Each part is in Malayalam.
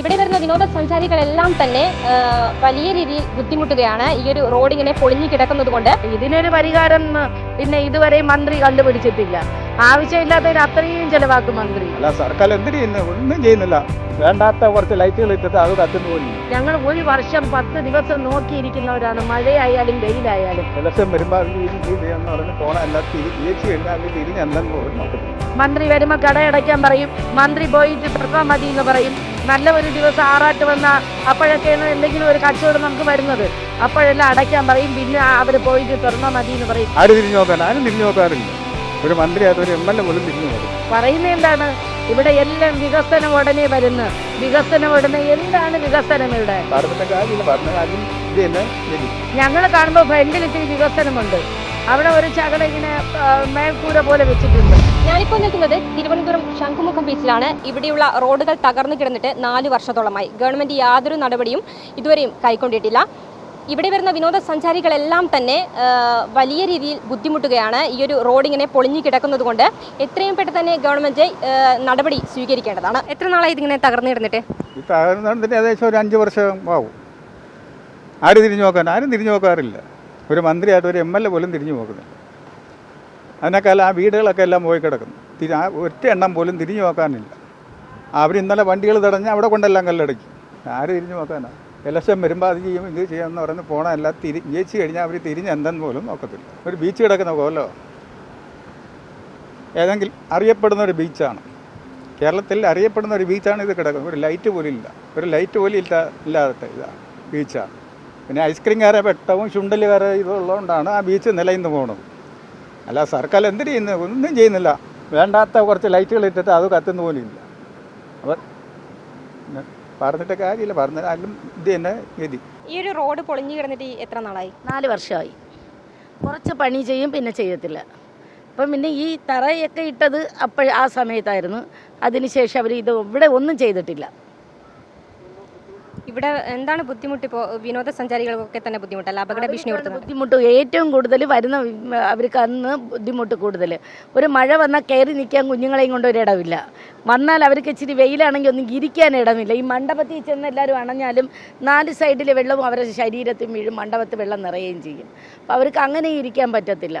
ഇവിടെ വരുന്ന വിനോദസഞ്ചാരികളെല്ലാം തന്നെ വലിയ രീതിയിൽ ബുദ്ധിമുട്ടുകയാണ് ഈ ഒരു റോഡിങ്ങനെ പൊളിഞ്ഞു കിടക്കുന്നത് കൊണ്ട് ഇതിനൊരു പരിഹാരം പിന്നെ ഇതുവരെ മന്ത്രി കണ്ടുപിടിച്ചിട്ടില്ല. ആവശ്യമില്ലാത്തതിന് അത്രയും ചെലവാക്കും മന്ത്രി. അല്ല സർക്കാർ എന്തിനു ചെയ്യുന്നു? ഒന്നും ചെയ്യുന്നില്ല. വേണ്ടാത്ത കുറച്ച് ലൈറ്റുകൾ ഇട്ടിട്ട് അത് കത്തുന്നു പോയി ഞങ്ങൾ ഒരു വർഷം പത്ത് ദിവസം നോക്കിയിരിക്കുന്നവരാണ്. മഴയായാലും വെയിലായാലും. ഇലക്ഷൻ വരുമ്പോൾ മന്ത്രി വരുമ്പോൾ കടയടയ്ക്കാൻ പറയും. മന്ത്രി പോയിട്ട് പെട്ടാൽ മതി എന്ന് പറയും. നല്ല ഒരു ദിവസം ആറാട്ട് വന്ന അപ്പോഴൊക്കെയാണ് എന്തെങ്കിലും ഒരു കച്ചവടം നമുക്ക് വരുന്നത്. അപ്പോഴെല്ലാം അടയ്ക്കാൻ പറയും. പിന്നെ അവർ പോയിട്ട് തുറന്നാൽ മതി എന്ന് പറയും. ആരും തിരിഞ്ഞു നോക്കാൻ ആരും തിരിഞ്ഞു നോക്കാറില്ല. ഒരു മന്ത്രി അത് ഒരു എം എൽ എ പോലും തിരിഞ്ഞു വരും. പറയുന്നത് എന്താണ്? ഇവിടെ എല്ലാം വികസനം ഉടനെ വരുന്നു. വികസനം ഉടനെ എന്താണ് വികസനം ഇവിടെ? ഞങ്ങൾ കാണുമ്പോൾ ഫ്രണ്ടിൽ ഇത്തിരി വികസനമുണ്ട്. അവിടെ ഒരു ചകട ഇങ്ങനെ മേൽക്കൂര പോലെ വെച്ചിട്ടുണ്ട്. ഞാനിപ്പോൾ നിൽക്കുന്നത് തിരുവനന്തപുരം ശംഖുമുഖം ബീച്ചിലാണ്. ഇവിടെയുള്ള റോഡുകൾ തകർന്നു കിടന്നിട്ട് നാല് വർഷത്തോളമായി. ഗവൺമെന്റ് യാതൊരു നടപടിയും ഇതുവരെയും കൈക്കൊണ്ടിട്ടില്ല. ഇവിടെ വരുന്ന വിനോദസഞ്ചാരികളെല്ലാം തന്നെ വലിയ രീതിയിൽ ബുദ്ധിമുട്ടുകയാണ് ഈ ഒരു റോഡ് ഇങ്ങനെ പൊളിഞ്ഞു കിടക്കുന്നത് കൊണ്ട്. എത്രയും പെട്ടെന്ന് തന്നെ ഗവൺമെന്റ് നടപടി സ്വീകരിക്കേണ്ടതാണ്. എത്ര നാളായി ഇതിങ്ങനെ തകർന്നു കിടന്നിട്ട്? ഏകദേശം ഒരു അഞ്ച് വർഷം ആവും. ആര് തിരിഞ്ഞു നോക്കാൻ ആരും തിരിഞ്ഞു നോക്കാറില്ല. ഒരു മന്ത്രിയായിട്ട് ഒരു എം എൽ എ പോലും തിരിഞ്ഞു നോക്കുന്നില്ല. അതിനേക്കാൾ ആ വീടുകളൊക്കെ എല്ലാം പോയി കിടക്കുന്നു. ഒറ്റ എണ്ണം പോലും തിരിഞ്ഞു നോക്കാനില്ല. അവർ ഇന്നലെ വണ്ടികൾ തടഞ്ഞ് അവിടെ കൊണ്ടെല്ലാം കല്ലടക്കി ആര് തിരിഞ്ഞു നോക്കാനാ. ഇലക്ഷൻ വരുമ്പോൾ അത് ചെയ്യും ഇത് ചെയ്യാമെന്ന് പറഞ്ഞ് പോണ എല്ലാം തിരി ജയിച്ചു കഴിഞ്ഞാൽ അവർ തിരിഞ്ഞ് എന്തെന്ന് പോലും നോക്കത്തില്ല. ഒരു ബീച്ച് കിടക്കുന്ന പോലോ? ഏതെങ്കിലും അറിയപ്പെടുന്ന ഒരു ബീച്ചാണ് കേരളത്തിൽ അറിയപ്പെടുന്ന ഒരു ബീച്ചാണ് ഇത് കിടക്കുന്നത്. ഒരു ലൈറ്റ് പോലും ഇല്ല. ഒരു ലൈറ്റ് പോലും ഇല്ല ഇല്ലാത്ത ഇതാണ് ബീച്ചാണ് പിന്നെ ഐസ്ക്രീംകാരെ വെട്ടവും ചുണ്ടലുകാരെ ഇതുള്ളതുകൊണ്ടാണ് ആ ബീച്ച് നിലയിന്ന് പോകുന്നത് അല്ല സർക്കാർ എന്ത് ചെയ്യുന്നത് ഒന്നും ചെയ്യുന്നില്ല. വേണ്ടാത്ത കുറച്ച് ലൈറ്റുകൾ ഇട്ടിട്ട് അത് കത്തുന്ന പോലും ഇല്ല. അപ്പം പറഞ്ഞിട്ട് കാര്യമില്ല. പറഞ്ഞാലും ഇത് തന്നെ ഗതി. ഈ ഒരു റോഡ് പൊളിഞ്ഞു കിടന്നിട്ട് എത്ര നാളായി? നാല് വർഷമായി. കുറച്ച് പണി ചെയ്യും പിന്നെ ചെയ്യത്തില്ല. അപ്പം പിന്നെ ഈ തറയൊക്കെ ഇട്ടത് അപ്പോൾ ആ സമയത്തായിരുന്നു. അതിനുശേഷം അവർ ഇത് ഇവിടെ ഒന്നും ചെയ്തിട്ടില്ല. ഇവിടെ എന്താണ് ബുദ്ധിമുട്ട് ഇപ്പോൾ വിനോദസഞ്ചാരികൾക്കൊക്കെ തന്നെ ബുദ്ധിമുട്ടല്ല? അപകട ഭീഷണി ബുദ്ധിമുട്ട്. ഏറ്റവും കൂടുതൽ വരുന്ന അവർക്ക് അന്ന് ബുദ്ധിമുട്ട് കൂടുതൽ ഒരു മഴ വന്നാൽ കയറി നിൽക്കാൻ കുഞ്ഞുങ്ങളെയും കൊണ്ട് ഒരു ഇടമില്ല വന്നാൽ അവർക്ക് ഇച്ചിരി വെയിലാണെങ്കിൽ ഒന്നും ഇരിക്കാൻ ഇടമില്ല. ഈ മണ്ഡപത്തിൽ ചെന്ന് എല്ലാവരും അണഞ്ഞാലും നാല് സൈഡിൽ വെള്ളവും അവരുടെ ശരീരത്തിൽ വീഴും മണ്ഡപത്തിൽ വെള്ളം നിറയുകയും ചെയ്യും. അപ്പോൾ അവർക്ക് അങ്ങനെ ഇരിക്കാൻ പറ്റത്തില്ല.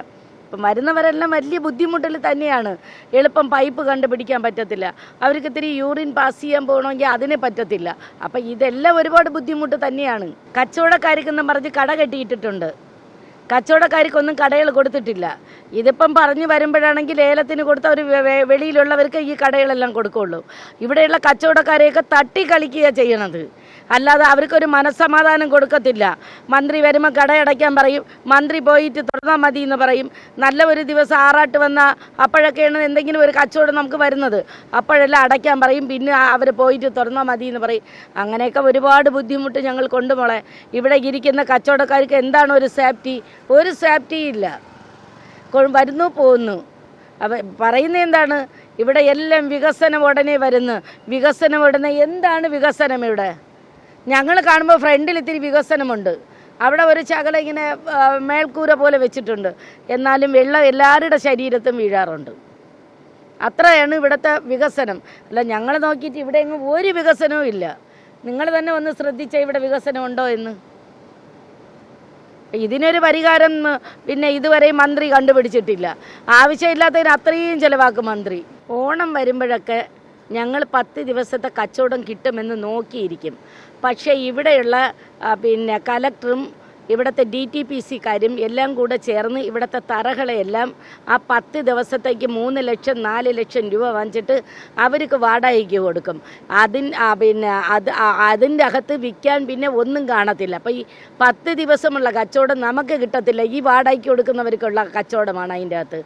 ഇപ്പം വരുന്നവരെല്ലാം വലിയ ബുദ്ധിമുട്ടിൽ തന്നെയാണ്. എളുപ്പം പൈപ്പ് കണ്ടുപിടിക്കാൻ പറ്റത്തില്ല. അവർക്ക് ഇത്തിരി യൂറിൻ പാസ് ചെയ്യാൻ പോകണമെങ്കിൽ അതിനെ പറ്റത്തില്ല. അപ്പം ഇതെല്ലാം ഒരുപാട് ബുദ്ധിമുട്ട് തന്നെയാണ്. കച്ചവടക്കാർക്കെന്നും പറഞ്ഞ് കട കെട്ടിയിട്ടിട്ടുണ്ട്. കച്ചവടക്കാർക്കൊന്നും കടകൾ കൊടുത്തിട്ടില്ല. ഇതിപ്പം പറഞ്ഞു വരുമ്പോഴാണെങ്കിൽ ഏലത്തിന് കൊടുത്ത ഒരു വെളിയിലുള്ളവർക്ക് ഈ കടകളെല്ലാം കൊടുക്കുള്ളൂ. ഇവിടെയുള്ള കച്ചവടക്കാരെയൊക്കെ തട്ടി കളിക്കുക ചെയ്യണത്. അല്ലാതെ അവർക്കൊരു മനസ്സമാധാനം കൊടുക്കത്തില്ല. മന്ത്രി വരുമ്പോൾ കടയടയ്ക്കാൻ പറയും മന്ത്രി പോയിട്ട് തുറന്നാൽ മതി എന്ന് പറയും. നല്ല ഒരു ദിവസം ആറാട്ട് വന്ന അപ്പോഴൊക്കെയാണ് എന്തെങ്കിലും ഒരു കച്ചവടം നമുക്ക് വരുന്നത്. അപ്പോഴെല്ലാം അടയ്ക്കാൻ പറയും പിന്നെ അവർ പോയിട്ട് തുറന്നാൽ മതി എന്ന് പറയും. അങ്ങനെയൊക്കെ ഒരുപാട് ബുദ്ധിമുട്ട് ഞങ്ങൾ കൊണ്ടുപോളെ ഇവിടെ ഇരിക്കുന്ന കച്ചവടക്കാർക്ക് എന്താണ് ഒരു സേഫ്റ്റി? ഒരു സേഫ്റ്റി ഇല്ല. വരുന്നു പോകുന്നു അവ പറയുന്ന എന്താണ്? ഇവിടെ എല്ലാം വികസനം ഉടനെ വരുന്നു. വികസനം ഉടനെ എന്താണ് വികസനം ഇവിടെ? ഞങ്ങൾ കാണുമ്പോൾ ഫ്രണ്ടിൽ ഇത്തിരി വികസനമുണ്ട്. അവിടെ ഒരു ചകല ഇങ്ങനെ മേൽക്കൂര പോലെ വെച്ചിട്ടുണ്ട്. എന്നാലും വെള്ളം എല്ലാവരുടെ ശരീരത്തും വീഴാറുണ്ട്. അത്രയാണ് ഇവിടുത്തെ വികസനം. അല്ല ഞങ്ങൾ നോക്കിയിട്ട് ഇവിടെ എങ്ങും ഒരു വികസനവും ഇല്ല. നിങ്ങൾ തന്നെ ഒന്ന് ശ്രദ്ധിച്ച ഇവിടെ വികസനം ഉണ്ടോ എന്ന്. ഇതിനൊരു പരിഹാരം പിന്നെ ഇതുവരെ മന്ത്രി കണ്ടുപിടിച്ചിട്ടില്ല. ആവശ്യമില്ലാത്തതിന് അത്രയും ചിലവാക്കും മന്ത്രി. ഓണം വരുമ്പോഴൊക്കെ ഞങ്ങൾ പത്ത് ദിവസത്തെ കച്ചവടം കിട്ടുമെന്ന് നോക്കിയിരിക്കും. പക്ഷേ ഇവിടെയുള്ള പിന്നെ കലക്ടറും ഇവിടുത്തെ ഡി ടി പി സിക്കാരും എല്ലാം കൂടെ ചേർന്ന് ഇവിടുത്തെ തറകളെയെല്ലാം ആ പത്ത് ദിവസത്തേക്ക് മൂന്ന് ലക്ഷം നാല് ലക്ഷം രൂപ വാങ്ങിച്ചിട്ട് അവർക്ക് വാടകയ്ക്ക് കൊടുക്കും. അതിൻ പിന്നെ അത് അതിന്റെ അകത്ത് വിൽക്കാൻ പിന്നെ ഒന്നും കാണത്തില്ല. അപ്പോൾ ഈ പത്ത് ദിവസമുള്ള കച്ചവടം നമുക്ക് കിട്ടത്തില്ല. ഈ വാടകയ്ക്ക് കൊടുക്കുന്നവർക്കുള്ള കച്ചവടമാണ് അതിന്റെ അകത്ത്.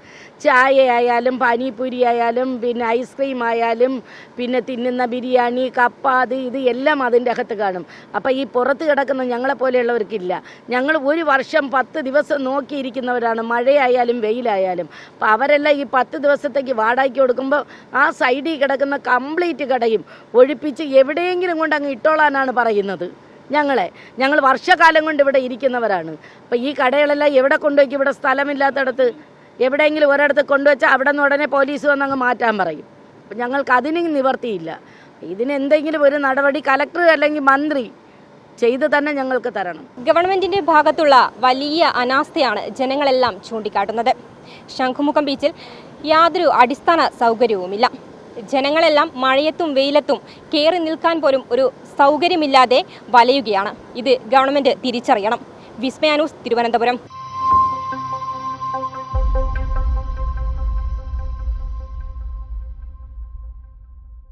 ചായയായാലും ആയാലും പാനിപൂരി ആയാലും പിന്നെ ഐസ്ക്രീം ആയാലും പിന്നെ തിന്നുന്ന ബിരിയാണി കപ്പ അത് ഇത് എല്ലാം അതിന്റെ അകത്ത് കാണും. അപ്പോൾ ഈ പുറത്ത് കിടക്കുന്ന ഞങ്ങളെ പോലെയുള്ളവർക്കില്ല. ഞങ്ങൾ ഒരു വർഷം പത്ത് ദിവസം നോക്കിയിരിക്കുന്നവരാണ്. മഴയായാലും വെയിലായാലും. അപ്പോൾ അവരെല്ലാം ഈ പത്ത് ദിവസത്തേക്ക് വാടകയ്ക്ക് കൊടുക്കുമ്പോൾ ആ സൈഡിൽ കിടക്കുന്ന കംപ്ലീറ്റ് കടയും ഒഴിപ്പിച്ച് എവിടെയെങ്കിലും കൊണ്ട് അങ്ങ് ഇട്ടോളാനാണ് പറയുന്നത്. ഞങ്ങളെ. ഞങ്ങൾ വർഷകാലം കൊണ്ട് ഇവിടെ ഇരിക്കുന്നവരാണ്. അപ്പോൾ ഈ കടകളെല്ലാം എവിടെ കൊണ്ടുപോയി? ഇവിടെ സ്ഥലമില്ലാത്തടത്ത് എവിടെയെങ്കിലും ഒരിടത്ത് കൊണ്ടുവച്ചാൽ അവിടെ നിന്ന് ഉടനെ പോലീസ് വന്ന് അങ്ങ് മാറ്റാൻ പറയും. അപ്പം ഞങ്ങൾക്ക് അതിന് നിവർത്തിയില്ല. ഇതിനെന്തെങ്കിലും ഒരു നടപടി കലക്ടർ അല്ലെങ്കിൽ മന്ത്രി ചെയ്ത് തന്നെ ഞങ്ങൾക്ക് തരണം. ഗവൺമെന്റിന്റെ ഭാഗത്തുള്ള വലിയ അനാസ്ഥയാണ് ജനങ്ങളെല്ലാം ചൂണ്ടിക്കാട്ടുന്നത്. ശംഖുമുഖം ബീച്ചിൽ യാതൊരു അടിസ്ഥാന സൗകര്യവുമില്ല. ജനങ്ങളെല്ലാം മഴയത്തും വെയിലത്തും കയറി നിൽക്കാൻ പോലും ഒരു സൗകര്യമില്ലാതെ വലയുകയാണ്. ഇത് ഗവൺമെന്റ് തിരിച്ചറിയണം. വിസ്മയാനൂസ് തിരുവനന്തപുരം.